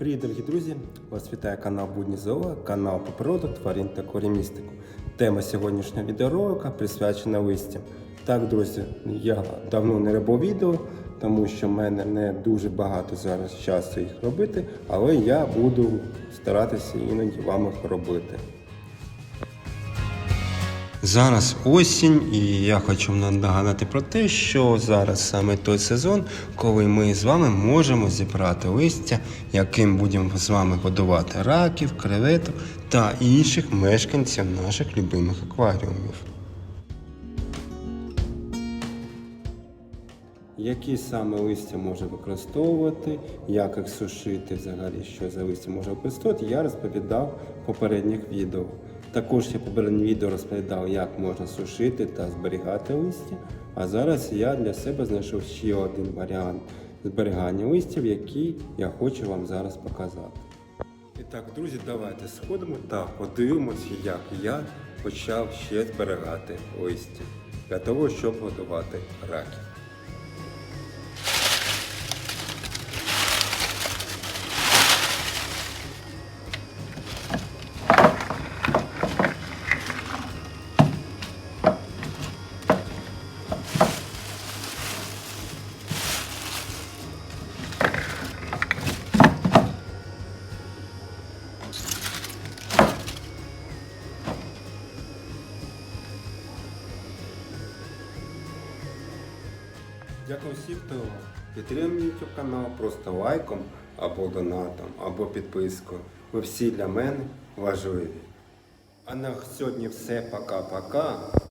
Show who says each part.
Speaker 1: Привіт, дорогі друзі! Вас вітає канал Будні ЗОО, канал по природу, тварин та корімістику. Тема сьогоднішнього відеоролика присвячена листям. Так, друзі, я давно не робив відео, тому що в мене не дуже багато зараз часу їх робити, але я буду старатися іноді вам їх робити. Зараз осінь, і я хочу нагадати про те, що зараз саме той сезон, коли ми з вами можемо зібрати листя, яким будемо з вами годувати раків, креветок та інших мешканців наших любимих акваріумів. Які саме листя можна використовувати, як їх сушити, взагалі, що за листя можна використовувати, я розповідав в попередніх відео. Також я в попередніх відео розповідав, як можна сушити та зберігати листя. А зараз я для себе знайшов ще один варіант зберігання листів, який я хочу вам зараз показати. І так, друзі, давайте сходимо та подивимося, як я почав ще зберігати листя для того, щоб годувати раків. Дякую всім, хто підтримує YouTube канал просто лайком або донатом, або підпискою. Ви всі для мене важливі. А на сьогодні все. Пока-пока.